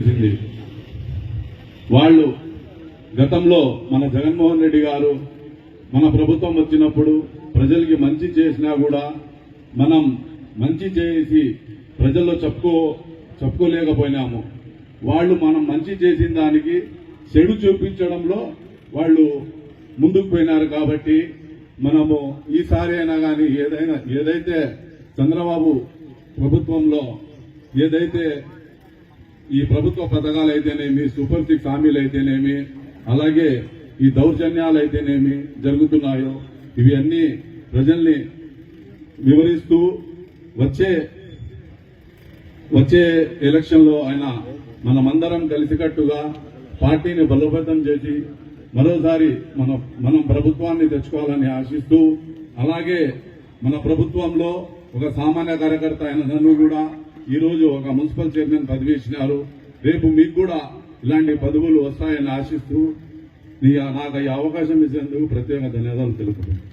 చేసింది వాళ్ళు గతంలో మన జగన్మోహన్ రెడ్డి గారు మన ప్రభుత్వం వచ్చినప్పుడు ప్రజలకి మంచి చేసినా కూడా మనం మంచి చేసి ప్రజల్లో చెప్పుకో చెప్పుకోలేకపోయినాము. వాళ్ళు మనం మంచి చేసిన దానికి చెడు చూపించడంలో వాళ్ళు ముందుకు పోయినారు కాబట్టి మనము ఈసారి అయినా కానీ ఏదైనా ఏదైతే చంద్రబాబు ప్రభుత్వంలో ఏదైతే ఈ ప్రభుత్వ పథకాలు అయితేనేమి సూపర్ సిక్స్ హామీలు అయితేనేమి అలాగే ఈ దౌర్జన్యాలు అయితేనేమి జరుగుతున్నాయో ఇవి అన్ని ప్రజల్ని వివరిస్తూ వచ్చే వచ్చే ఎలక్షన్లో ఆయన మనమందరం కలిసికట్టుగా పార్టీని బలోపేతం చేసి మరోసారి మన మనం ప్రభుత్వాన్ని తెచ్చుకోవాలని ఆశిస్తూ అలాగే మన ప్రభుత్వంలో ఒక సామాన్య కార్యకర్త అయిన నన్ను కూడా ఈరోజు ఒక మున్సిపల్ చైర్మన్ పదవి ఇచ్చినారు. రేపు మీకు కూడా ఇలాంటి పదవులు వస్తాయని ఆశిస్తూ నాకు ఈ అవకాశం ఇచ్చేందుకు ప్రత్యేక ధన్యవాదాలు తెలుపుతున్నాను